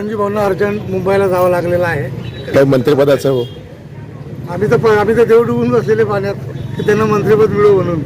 Sanjeev भाऊंना urgent मुंबईला जावं लागलेलं आहे. काही मंत्रिपदाचं हो. आम्ही तर प- आम्ही तर देव डुबून बसलेले पाण्यात की त्यांना मंत्रिपद मिळू म्हणून.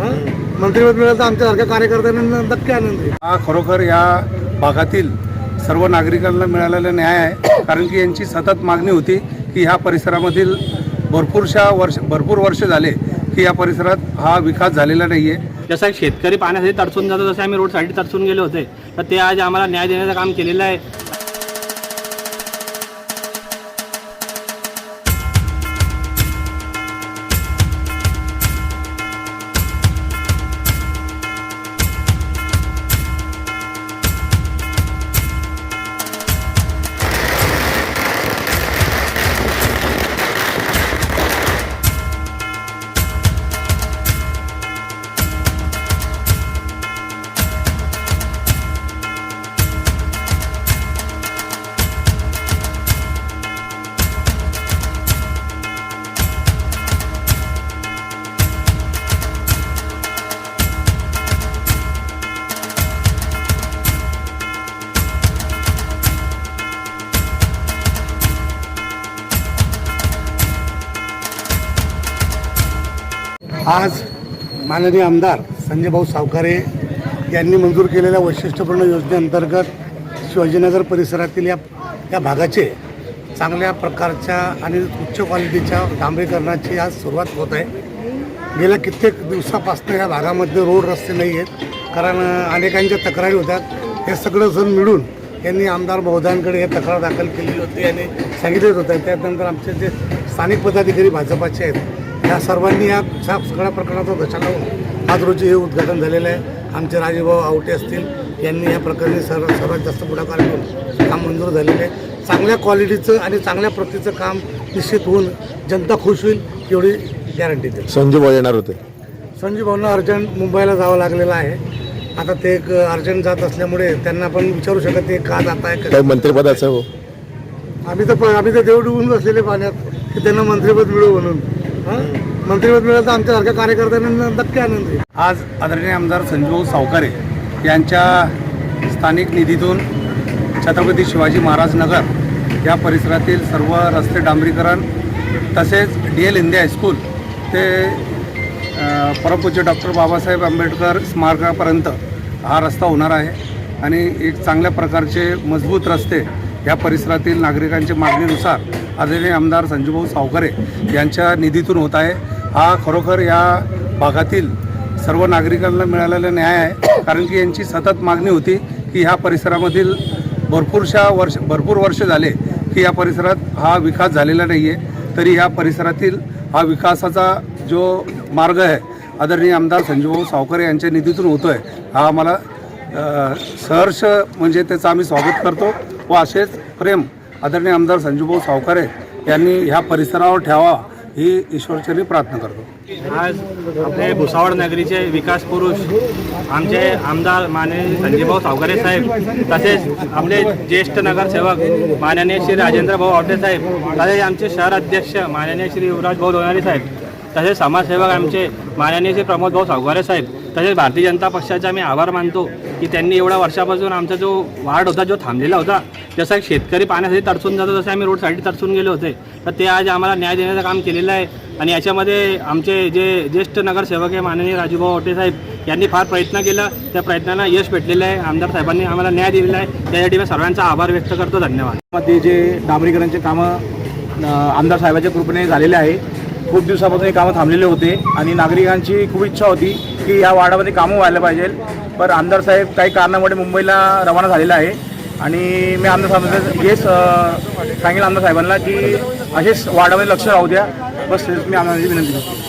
हं? मंत्रिपद मिळालं तर आमच्यासारख्या कार्यकर्त्यांना नक्की आनंद आहे. हा खरोखर या भागातील सर्व नागरिकांना मिळालेला न्याय आहे कारण की यांची सतत मागणी होती की ह्या परिसरामधील भरपूरशा वर्ष भरपूर वर्ष झाले की या परिसरात हा विकास झालेला नाही आहे जसं एक शेतकरी पाण्यासाठी तरसून जातो तसे आम्ही रोडसाठी तरसून गेले होते तर ते आज आम्हाला न्याय देण्याचं काम केलेलं आहे. आज माननीय आमदार संजय भाऊ सावकारे यांनी मंजूर केलेल्या वैशिष्ट्यपूर्ण योजनेअंतर्गत शिवाजीनगर परिसरातील या या भागाचे चांगल्या प्रकारच्या आणि उच्च क्वालिटीच्या डांबरीकरणाची आज सुरुवात होत आहे. गेल्या कित्येक दिवसापासून या भागामध्ये रोड रस्ते नाही आहेत. कारण अनेकांच्या तक्रारी होतात हे सगळं जण मिळून यांनी आमदार महोदयांकडे हे तक्रार दाखल केलेली होती आणि सांगितलेच होतं. त्यानंतर आमचे जे स्थानिक पदाधिकारी भाजपाचे आहेत या सर्वांनी या सा- सगळ्या प्रकरणाचा दशा लावून आज रोजी हे उद्घाटन झालेलं आहे. आमचे राजेभाऊ आवटे असतील यांनी या प्रकरणी सर्व सर्वात जास्त पुढाकार घेऊन काम मंजूर झालेलं आहे. चांगल्या क्वालिटीचं आणि चांगल्या प्रतीचं काम निश्चित होऊन जनता खुश होईल एवढी गॅरंटी देतो. संजू भाऊ येणार होते. संजीव भाऊंना अर्जंट मुंबईला जावं लागलेलं आहे. आता ते एक अर्जंट जात असल्यामुळे त्यांना पण विचारू शकत ते का जात आहे काही मंत्रिपदाचं हो. आम्ही तर आम्ही तर देव डुबून बसलेले पाण्यात की त्यांना मंत्रिपद मिळू म्हणून? मंत्रिपद मिळालं तर आमच्यासारख्या कार्यकर्त्यांना नक्की आनंद आहे आज आदरणीय आमदार संजू सावकारे यांच्या स्थानिक निधीतून छत्रपती शिवाजी महाराज नगर या परिसरातील सर्व रस्ते डांबरीकरण तसेच डी एल इंडिया हायस्कूल ते परमपूज्य डॉक्टर बाबासाहेब आंबेडकर स्मारकापर्यंत हा रस्ता होणार आहे आणि एक चांगल्या प्रकारचे मजबूत रस्ते या परिसरातील नागरिकांच्या मागणीनुसार आदरणीय आमदार संजूभाऊ सावकारे यांच्या निधीतून होत आहे. हा खरोखर या भागातील सर्व नागरिकांना मिळालेला न्याय आहे. कारण की यांची सतत मागणी होती की ह्या परिसरामधील भरपूरशा वर्ष भरपूर वर्ष झाले की या परिसरात हा विकास झालेला नाही आहे तरी ह्या परिसरातील हा विकासाचा जो मार्ग आहे आदरणीय आमदार संजूभाऊ सावकारे यांच्या निधीतून होतो आहे हा आम्हाला सहर्ष म्हणजे त्याचं आम्ही स्वागत करतो. व असेच प्रेम आदरणीय आमदार संजूभाऊ सावकारे यांनी ह्या परिसरावर ठेवा ही ईश्वरचरणी प्रार्थना करतो. आज आपले भुसावळ नगरीचे विकास पुरुष आमचे आमदार माननीय संजयभाऊ सावकारे साहेब तसेच आपले ज्येष्ठ नगरसेवक माननीय श्री राजेंद्र भाऊ आवटे साहेब तसेच आमचे शहर अध्यक्ष माननीय श्री युवराज भाऊ लोणारी साहेब तसेच समाजसेवक आमचे माननीय श्री प्रमोदभाऊ सावकारे साहेब तसेच भारतीय जनता पक्षाचे आम्ही आभार मानतो की त्यांनी एवढ्या वर्षापासून आमचा जो वाढ होता जो थांबलेला होता जसा एक शेतकरी पाण्यासाठी तरसून जातो तसे आम्ही रोडसाठी तरसून गेले होते. तर ते आज आम्हाला न्याय देण्याचं काम केलेलं आहे आणि याच्यामध्ये आमचे जे ज्येष्ठ नगरसेवक आहे माननीय राजूभाऊ ओटे साहेब यांनी फार प्रयत्न केला. त्या प्रयत्नांना यश भेटलेलं आहे. आमदार साहेबांनी आम्हाला न्याय दिलेला आहे. त्यासाठी मी सर्वांचा आभार व्यक्त करतो. धन्यवाद. मध्ये जे डांबरीकरणाचे कामं आमदार साहेबाच्या कृपेने झालेले आहे खूप दिवसापासून हे कामं थांबलेले होते आणि नागरिकांची खूप इच्छा होती की या वार्डामध्ये कामं व्हायला पाहिजे. पण आमदार साहेब काही कारणामुळे मुंबईला रवाना झालेला आहे. आणि मी आमदार साहेबांना हेच अ, सांगेल आमदार साहेबांना की असेच वार्डामध्ये लक्ष राहू द्या. बस हेच मी आमदारांची विनंती करतो.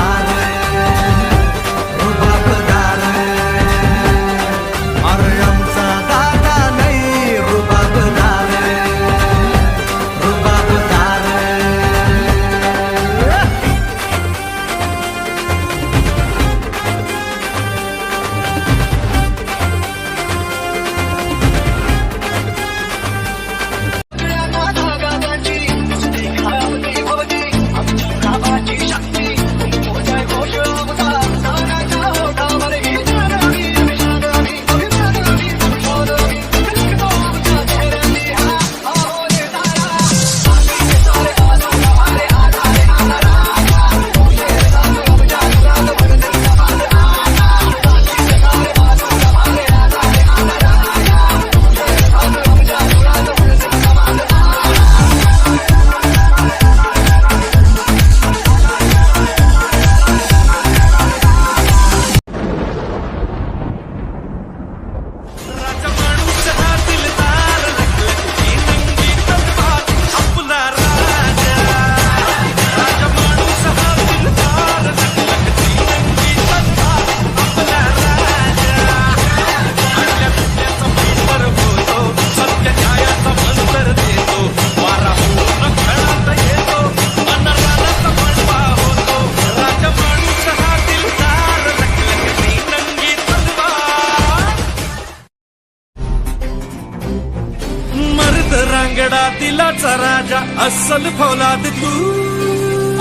अस्सल फौलाद तू।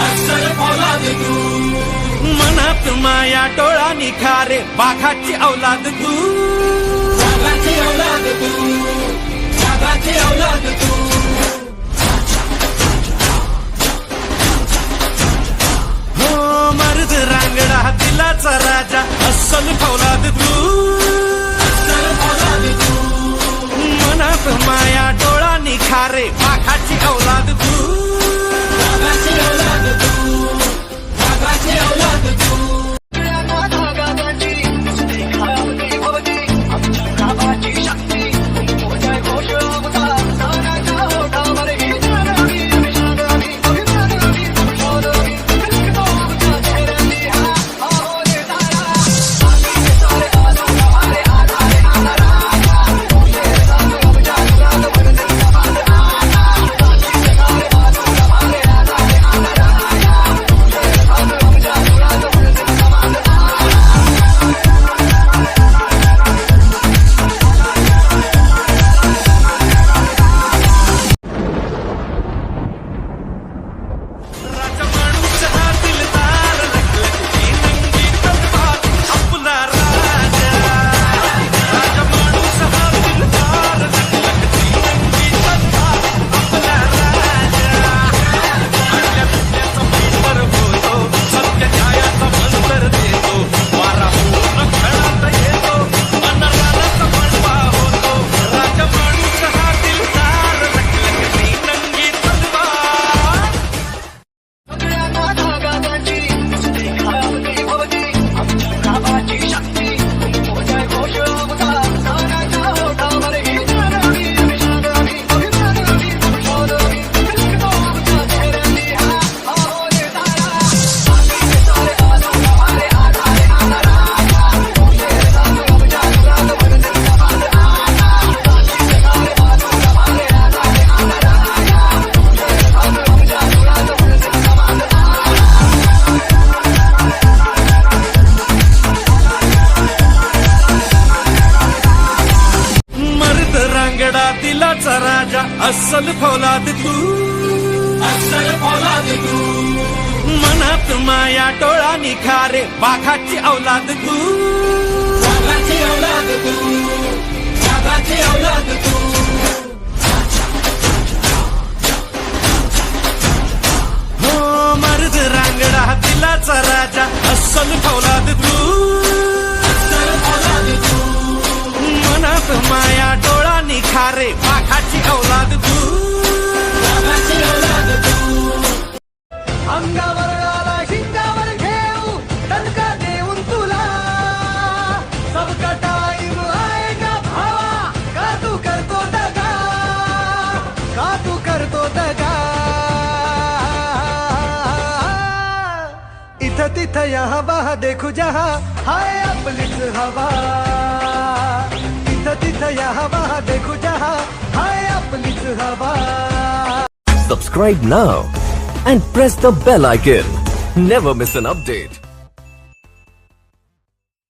अस्सल फौलाद तू। मनात माया डोळा निखारे बाघाची औलाद तू। अस्सल फौलाद तू। अस्सल फौलाद तू। मनात माया डोळा निखारे वाघाची औलाद तू। वाघाची औलाद तू। वाघाची औलाद तू। हो मर्द रांगडा राजा अस्सल फौलाद तू। इथं तिथं यहाँ वहाँ देखू जहा हाय आपलीच हवा तिथं यहाँ वहाँ देखू जहा हाय आपलीच हवा Subscribe now and press the bell icon. Never miss an update.